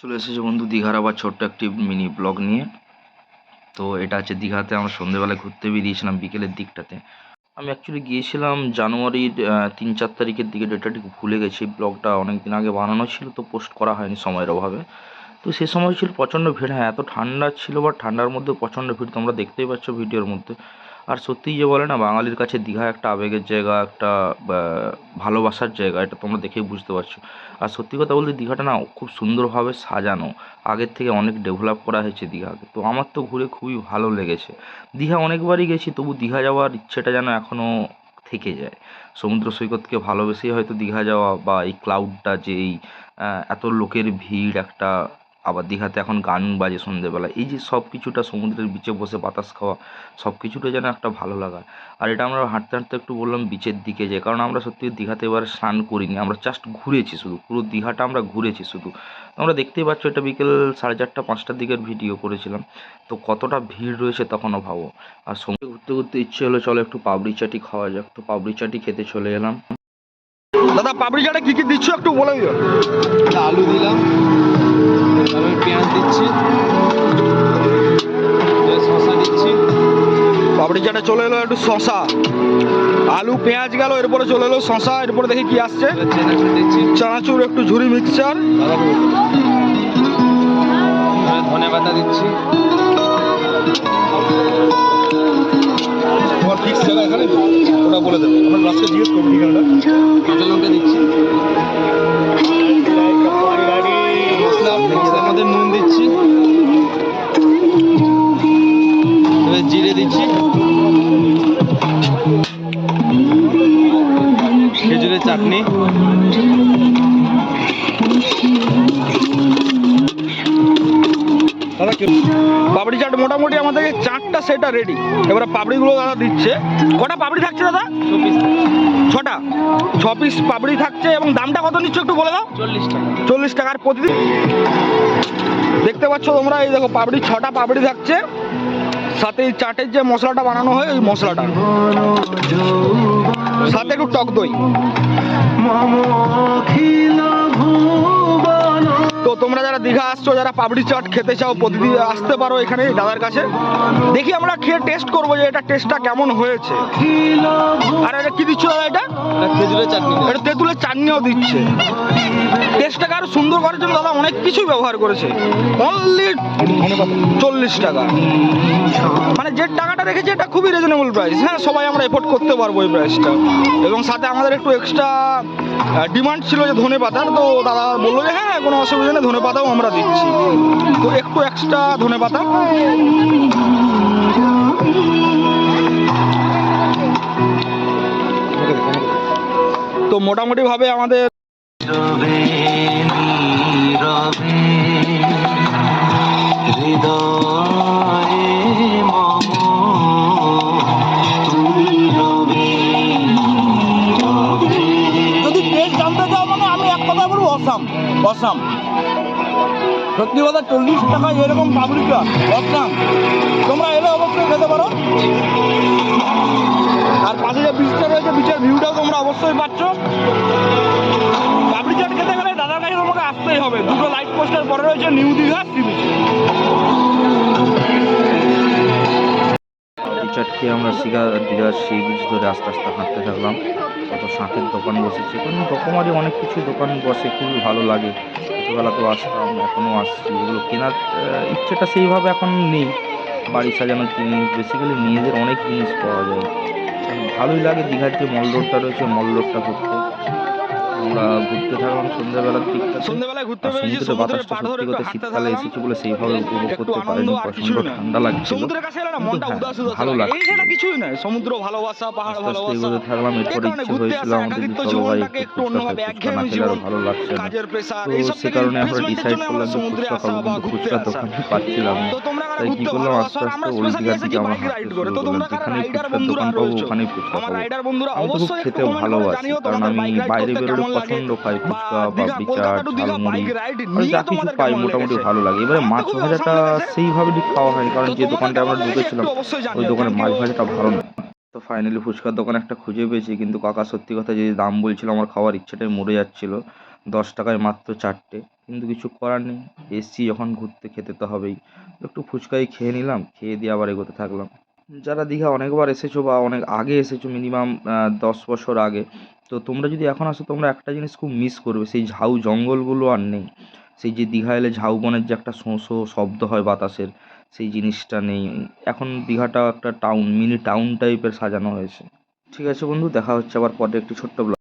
চলে এসেছে বন্ধু দীঘার আবার ছোট্ট একটি মিনি ব্লগ নিয়ে। তো এটা হচ্ছে দীঘাতে আমরা সন্ধেবেলায় ঘুরতে বেরিয়েছিলাম বিকেলের দিকটাতে। আমি অ্যাকচুয়ালি গিয়েছিলাম জানুয়ারির তিন চার তারিখের দিকে ডেটটা ঠিক ভুলে গেছি। ব্লগটা অনেক দিন আগে বানানো ছিল, তো পোস্ট করা হয়নি সময়ের অভাবে। তো সে সময় ছিল প্রচণ্ড ভিড়। হ্যাঁ এত ঠান্ডা ছিল বা ঠান্ডার মধ্যে প্রচণ্ড ভিড় তোমরা দেখতেই পাচ্ছ ভিডিওর মধ্যে। আর সত্যিই যে বলে না, বাঙালির কাছে দীঘা একটা আবেগের জায়গা, একটা ভালোবাসার জায়গা, এটা তোমরা দেখেই বুঝতে পারছ। আর সত্যি কথা বলতে দীঘাটা না খুব সুন্দরভাবে সাজানো, আগের থেকে অনেক ডেভেলপ করা হয়েছে দীঘাকে। তো আমার তো ঘুরে খুবই ভালো লেগেছে। দীঘা অনেকবারই গেছি, তবু দীঘা যাওয়ার ইচ্ছেটা যেন এখনও থেকে যায়। সমুদ্র সৈকতকে ভালোবেসেই হয়তো দীঘা যাওয়া বা এই ক্লাউডটা যে এই এত লোকের ভিড়, একটা আবার দীঘাতে এখন গান বাজে সন্ধেবেলা। এই যে সব কিছুটা সমুদ্রের বিচে বসে বাতাস খাওয়া সব কিছুটা যেন একটা ভালো লাগা। আর এটা আমরা হাঁটতে হাঁটতে একটু বললাম বিচের দিকে যে কারণ আমরা সত্যি দীঘাতে এবার স্নান করিনি আমরা জাস্ট ঘুরেছি শুধু। পুরো দীঘাটা আমরা ঘুরেছি শুধু। আমরা দেখতেই পাচ্ছ এটা বিকেল সাড়ে চারটা পাঁচটার দিকের ভিডিও করেছিলাম। তো কতটা ভিড় রয়েছে তখনও ভাবো? আর সমুদ্রে ঘুরতে ঘুরতে ইচ্ছে হলো চলো একটু পাবড়ি চাটি খাওয়া যাক। তো পাবড়ি চাটি খেতে চলে এলাম। দাদা পাপড়ি চাটে কি কি দিচ্ছ একটু বলে দিও। আলু দিলাম। তারপরে পেঁয়াজ দিচ্ছি। শসা দিচ্ছি। পাপড়ি চাটে চলে এলো একটু শশা আলু পেঁয়াজ গেল এরপরে চলে এলো শশা এরপরে দেখি কি আসছে। চানাচুর একটু ঝুরি মিক্সচার। ধনে পাতা দিচ্ছি। তোমার ফিক্স জায়গা এখানে? ওটা বলে দেবো। আমার লাস্টে জিজ্ঞেস করব ঠিকানাটা। কাঁচা লঙ্কা দিচ্ছি। চাটনি দাদা কি পাপড়ি চাট মোটামুটি আমাদের চারটা সেটা রেডি এবারে পাপড়িগুলো দাদা দিচ্ছে। কটা পাপড়ি থাকছে দাদা? ছটা। ছ পিস পাপড়ি থাকছে এবং দামটা কত নিচ্ছ একটু বলে দাও? চল্লিশ টাকা। চল্লিশ টাকার প্রতিদিন? দেখতে পাচ্ছ তোমরা এই দেখো পাপড়ি ছটা পাপড়ি থাকছে। সাথে এই চাটের যে মশলাটা বানানো হয় ওই মশলাটা। সাথে একটু টক দই। তো তোমরা যারা দীঘা আসছো যারা পাবড়ি চাট খেতে চাও প্রতিদিন আসতে পারো এখানে দাদার কাছে। দেখি আমরা খেয়ে টেস্ট করব যে এটা টেস্টটা কেমন হয়েছে। আর এটা কি দিচ্ছ দাদা এটা? তেঁতুলের চাটনি। এটা তেঁতুলের চাটনিও দিচ্ছে। সুন্দর করার জন্য দাদা অনেক কিছুই ব্যবহার করেছে। অনলি চল্লিশ টাকা। মানে যে টাকাটা রেখেছে এটা খুবই রিজনেবল প্রাইস হ্যাঁ সবাই আমরা এফোর্ড করতে পারব এই প্রাইসটা এবং সাথে আমাদের একটু এক্সট্রা ডিমান্ড ছিল যে ধনে পাতার, তো দাদা বলল যে হ্যাঁ কোনো অসুবিধা নেই, ধনে পাতাও আমরা দিচ্ছি। তো একটু এক্সট্রা ধনে পাতা। তো মোটামুটিভাবে আমাদের অসাম অসাম। সত্যি কথা চল্লিশ টাকা এরকম পাবলিকা অসাম। তোমরা এলে অবশ্যই খেতে পারো। আর পাশে যে বিচটা রয়েছে বিচের ভিউটাও তোমরা অবশ্যই পাচ্ছ। পাবলিক চাট খেতে গেলে দাদার কাছে তোমাকে আসতেই হবে। দুটো লাইট পোস্টার পরে রয়েছে নিউ দীঘা সি বিচ খেয়ে আমরা শিখা দীঘার সি বিচ ধরে আস্তে আস্তে হাঁটতে থাকলাম। কত শাঁখের দোকান বসেছে। এখানে রকমারি অনেক কিছু দোকান বসে, খুবই ভালো লাগে। ছোটোবেলা তো আসতাম, এখনও আসছি। এগুলো কেনার ইচ্ছেটা সেইভাবে এখন নেই। বাড়ি সাজানোর জিনিস বেসিক্যালি মেয়েদের অনেক জিনিস পাওয়া যায়। ভালোই লাগে দীঘার যে মল রোডটা রয়েছে, মল রোডটা ঘুরতে। আমরা ঘুরতে থাকলাম সন্ধ্যাবেলার দিকটা সন্ধ্যেবেলায় ঘুরতে পেরেছি সমুদ্রের পাড় ধরে একটু হাঁটতে শীতকালে এসেছি বলে সেইভাবে উপভোগ করতে পারিনি না ঠান্ডা লাগছিল। সমুদ্রের কাছে এলে না মনটা হ্যাঁ, উদাস উদাস। ভালো লাগে। এই সেটা কিছুই নয় সমুদ্র ভালোবাসা পাহাড় ভালোবাসা। এগোতে থাকলাম এই এরপরে ইচ্ছে হয়েছিল আমাদের যে জীবনটাকে একটু অন্যভাবে একঘেয়েমি জীবন ভালো লাগছে কাজের প্রেসার তো এইসব সে থেকে কারণে আমরা ডিসাইড করলাম যে সমুদ্রে আসা বা ঘুরতে আসা। পাচ্ছিলাম। তো তোমরা কারা ঘুরতে করলাম? ভালোবাসো? আস্তে আমরা আস্তে ওল্ড স্পেশালি এসেছি দিকে আমরা বাইক রাইড করে। তো তোমরা কারা রাইডার বন্ধুরা ফুচকা আমার রাইডার বন্ধুরা অবশ্যই খেতে ভালোবাসি কারণ আমি বাইরে বেরোলে লাগে খাই ফুচকা বা বিচার ঝালমুড়ি আর যা কিছু পাই মোটামুটি ভালো লাগে। এবারে মাছ ভাজাটা। সেইভাবে ঠিক খাওয়া হয়নি কারণ যে দোকানটা আমরা ঢুকেছিলাম ওই দোকানে মাছ ভাজাটা ভালো না। তো ফাইনালি ফুচকার দোকান একটা খুঁজে পেয়েছি কিন্তু কাকা সত্যি কথা যে দাম বলছিল আমার খাওয়ার ইচ্ছেটাই মরে যাচ্ছিল দশ টাকায় মাত্র চারটে কিন্তু কিছু করার নেই। এসছি যখন ঘুরতে খেতে তো হবেই। একটু ফুচকাই খেয়ে নিলাম খেয়ে দিয়ে আবার এগোতে থাকলাম। যারা দীঘা অনেকবার এসেছ বা অনেক আগে এসেছ মিনিমাম দশ বছর আগে, তো তোমরা যদি এখন আসো, তোমরা একটা জিনিস খুব মিস করবে, সেই ঝাউ জঙ্গলগুলো আর নেই। সেই যে দীঘা এলে ঝাউ বনের যে একটা শোঁ শোঁ শব্দ হয় বাতাসের, সেই জিনিসটা নেই। এখন দীঘাটা একটা টাউন মিনি টাউন টাইপের সাজানো হয়েছে। ঠিক আছে বন্ধু, দেখা হচ্ছে আবার পরে একটি ছোট্ট ব্লগ